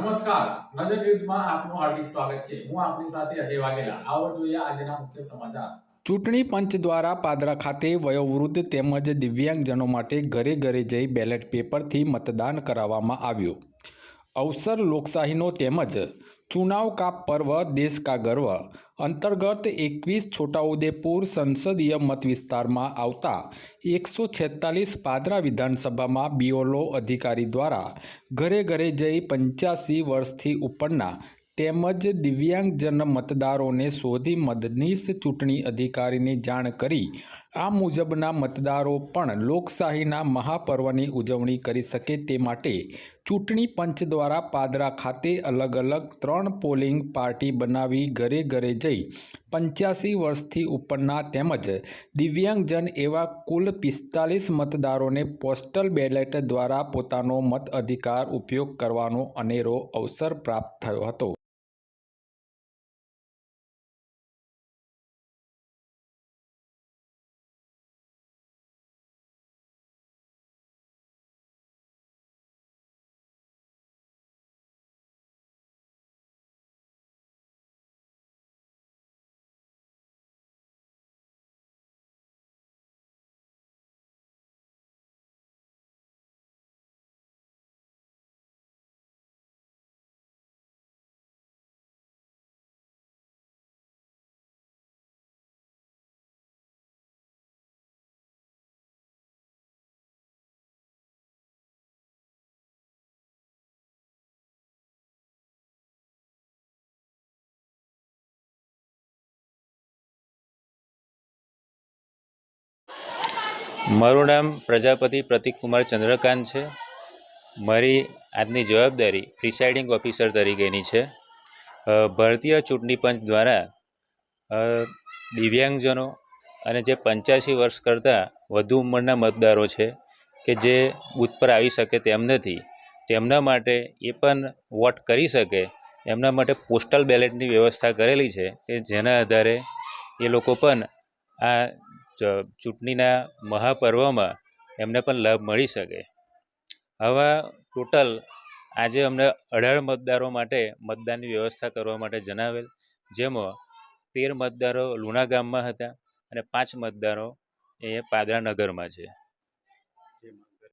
નમસ્કાર. નજર ન્યૂઝમાં આપનું હાર્દિક સ્વાગત છે. હું આપની સાથે અજય વાઘેલા. આવો જોઈએ આજના મુખ્ય સમાચાર. ચૂંટણી પંચ દ્વારા પાદરા ખાતે વયોવૃદ્ધ તેમજ દિવ્યાંગજનો માટે ઘરે ઘરે જઈ બેલેટ પેપરથી મતદાન કરાવવામાં આવ્યું. અવસર, લોકશાહીનો તેમજ ચુનાવ કા પર્વ, દેશ કા ગર્વ અંતર્ગત એકવીસ છોટાઉદેપુર સંસદીય મત વિસ્તારમાં આવતા એકસો છેતાલીસ પાદરા વિધાનસભામાં બીઓલો અધિકારી દ્વારા ઘરે ઘરે જઈ પંચ્યાસી વર્ષથી ઉપરના તેમજ દિવ્યાંગજન મતદારોને શોધી મદનીશ ચૂંટણી અધિકારીની જાણ કરી આ મુજબના મતદારો પણ લોકશાહીના મહાપર્વની ઉજવણી કરી શકે તે માટે ચૂંટણી પંચ દ્વારા પાદરા ખાતે અલગ અલગ ત્રણ પોલિંગ પાર્ટી બનાવી ઘરે ઘરે જઈ પંચ્યાસી વર્ષથી ઉપરના તેમજ દિવ્યાંગજન એવા કુલ પિસ્તાલીસ મતદારોને પોસ્ટલ બેલેટ દ્વારા પોતાનો મત અધિકાર ઉપયોગ કરવાનો અનેરો અવસર પ્રાપ્ત થયો હતો. મારું નામ પ્રજાપતિ પ્રતિકકુમાર ચંદ્રકાંત છે. મારી આજની જવાબદારી પ્રિસાઇડિંગ ઓફિસર તરીકેની છે. ભારતીય ચૂંટણી પંચ દ્વારા દિવ્યાંગજનો અને જે પંચ્યાસી વર્ષ કરતાં વધુ ઉંમરના મતદારો છે કે જે બૂથ પર આવી શકે તેમ નથી, તેમના માટે એ પણ વોટ કરી શકે, એમના માટે પોસ્ટલ બેલેટની વ્યવસ્થા કરેલી છે કે જેના આધારે એ લોકો પણ આ ચૂંટણીના મહાપર્વમાં એમને પણ લાભ મળી શકે. આવા ટોટલ આજે અમને અઢાર મતદારો માટે મતદાનની વ્યવસ્થા કરવા માટે જણાવેલ, જેમાં તેર મતદારો લુણા ગામમાં હતા અને પાંચ મતદારો એ પાદરા નગરમાં છે.